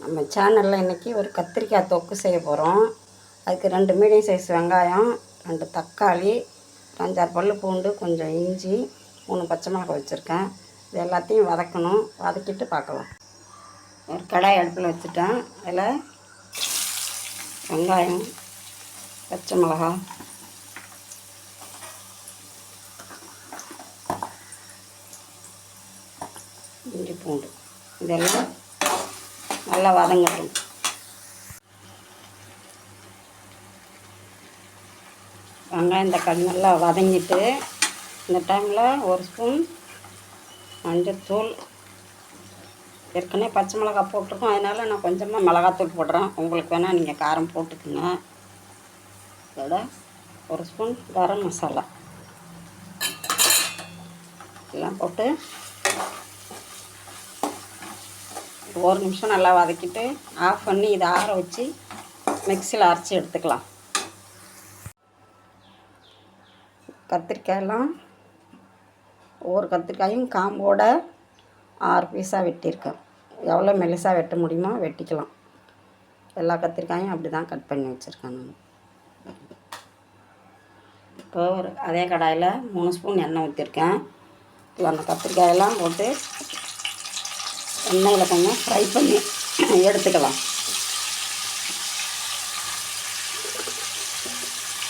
நம்ம சேனலில் இன்றைக்கி ஒரு கத்திரிக்காய் தொக்கு செய்ய போகிறோம் அதுக்கு ரெண்டு மீடியம் சைஸ் வெங்காயம் ரெண்டு தக்காளி அஞ்சாறு பல் பூண்டு கொஞ்சம் இஞ்சி மூணு பச்சை மிளகாய் வச்சுருக்கேன். இது எல்லாத்தையும் வதக்கணும். வதக்கிட்டு பார்க்கலாம். ஒரு கடாய் அடுப்பில் வச்சுட்டேன். அதில் வெங்காயம் பச்சை மிளகாய் இஞ்சி பூண்டு. இதெல்லாம் நல்லா வதங்கிடணும் வெங்காயம் தக்காளி நல்லா வதங்கிட்டு இந்த டைமில் ஒரு ஸ்பூன் மஞ்சத்தூள் ஏற்கனவே பச்சை மிளகாய் போட்டிருக்கோம். அதனால் நான் கொஞ்சமாக மிளகாத்தூள் போடுறேன். உங்களுக்கு வேணால் நீங்கள் காரம் போட்டுக்குங்க. இதோட ஒரு ஸ்பூன் கரம் மசாலா. எல்லாம் போட்டு ஒரு நிமிஷம் நல்லா வதக்கிட்டு ஆஃப் பண்ணி இதை ஆற வச்சு மிக்சியில் அரைச்சி எடுத்துக்கலாம். கத்திரிக்காயெல்லாம் ஒவ்வொரு கத்திரிக்காயும் காம்போட ஆறு பீஸாக வெட்டியிருக்கேன். எவ்வளோ மெலிசாக வெட்ட முடியுமோ வெட்டிக்கலாம். எல்லா கத்திரிக்காயும் அப்படி தான் கட் பண்ணி வச்சுருக்கேன் நான். இப்போ ஒரு அதே கடாயில் மூணு ஸ்பூன் எண்ணெய் ஊற்றிருக்கேன் இப்போ அந்த கத்திரிக்காயெல்லாம் போட்டு எண்ணெயில் கொஞ்சம் ஃப்ரை பண்ணி எடுத்துக்கலாம்.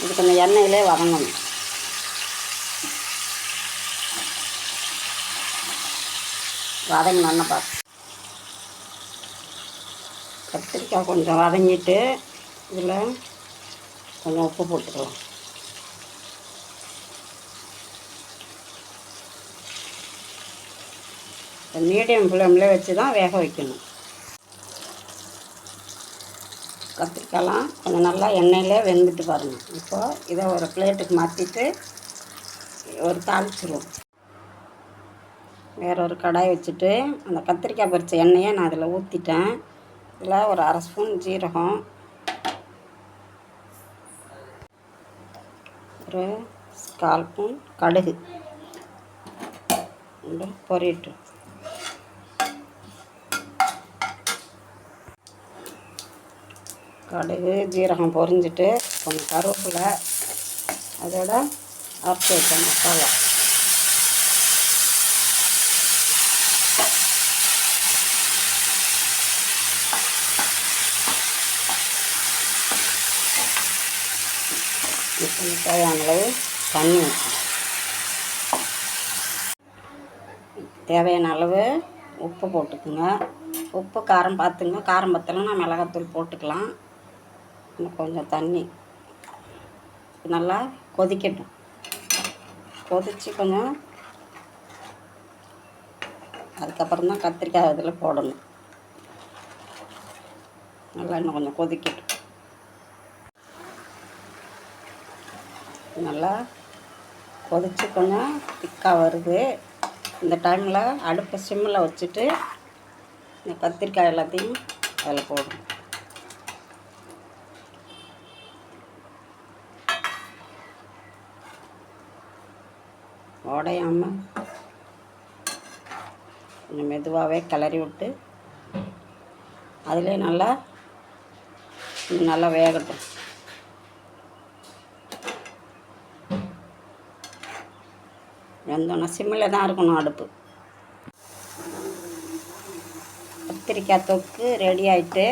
இது கொஞ்சம் எண்ணெயிலே வதங்கணும். வதங்கினோன்னு பார்த்து கத்திரிக்காய் கொஞ்சம் வதங்கிட்டு இதில் கொஞ்சம் உப்பு போட்டுக்கலாம். மீடியம் ஃப்ளேமில் வச்சு தான் வேக வைக்கணும். கத்திரிக்காயெலாம் கொஞ்சம் நல்லா எண்ணெயில் வெந்துட்டு பாருங்கள் இப்போது இதை ஒரு பிளேட்டுக்கு மாற்றிட்டு ஒரு தாளிச்சிருவோம். வேற ஒரு கடாய் வச்சுட்டு அந்த கத்திரிக்காய் பறித்த எண்ணெயை நான் அதில் ஊற்றிட்டேன் இதில் ஒரு அரை ஸ்பூன் ஜீரகம் ஒரு கால் ஸ்பூன் கடுகு. பொரிட்டு கடுகு ஜீரகம் பொரிஞ்சிட்டு கொஞ்சம் கருவேப்பிலை அதோட அரைச்சி வச்ச மசாலா. கொஞ்சம் தேவையான அளவு தண்ணி ஊற்றணும் தேவையான அளவு உப்பு போட்டுக்குங்க. உப்பு காரம் பார்த்துங்க. காரம் பத்தலைன்னா மிளகாத்தூள் போட்டுக்கலாம். இன்னும் கொஞ்சம் தண்ணி. நல்லா கொதிக்கட்டும். கொதித்து கொஞ்சம் அதுக்கப்புறம் தான் கத்திரிக்காய் இதில் போடணும். நல்லா இன்னும் கொஞ்சம் கொதிக்கட்டும். நல்லா கொதித்து கொஞ்சம் திக்காக வருது. இந்த டைமில் அடுப்பை சிம்மில் வச்சுட்டு இந்த கத்திரிக்காய் எல்லாத்தையும் அதில் போடணும். உடையாமல் கொஞ்சம் மெதுவாகவே கிளறி விட்டு அதிலே நல்லா நல்லா வேகட்டும். வெந்தோன்னா சிம்மில் தான் இருக்கணும் அடுப்பு. கத்திரிக்காய் தொக்கு ரெடி ஆகிட்டு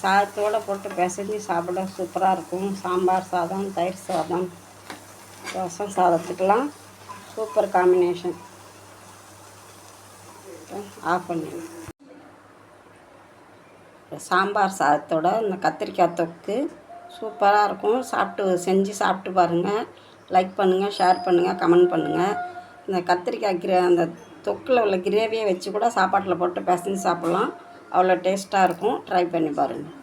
சாதத்தோடு போட்டு பிசைஞ்சு சாப்பிட சூப்பராக இருக்கும். சாம்பார் சாதம் தயிர் சாதம். ரசம் சாதத்துக்கெலாம் சூப்பர் காம்பினேஷன் ஆஃப் பண்ணிடுங்க சாம்பார் சாதத்தோட இந்த கத்திரிக்காய் தொக்கு சூப்பராக இருக்கும். சாப்பிட்டு செஞ்சு சாப்பிட்டு பாருங்கள் லைக் பண்ணுங்கள் ஷேர் பண்ணுங்கள் கமெண்ட் பண்ணுங்கள் இந்த கத்திரிக்காய் கிரே அந்த தொக்கில் உள்ள கிரேவியை வச்சு கூட சாப்பாட்டில் போட்டு பிசைஞ்சு சாப்பிட்லாம். அவ்வளோ டேஸ்ட்டாக இருக்கும். ட்ரை பண்ணி பாருங்கள்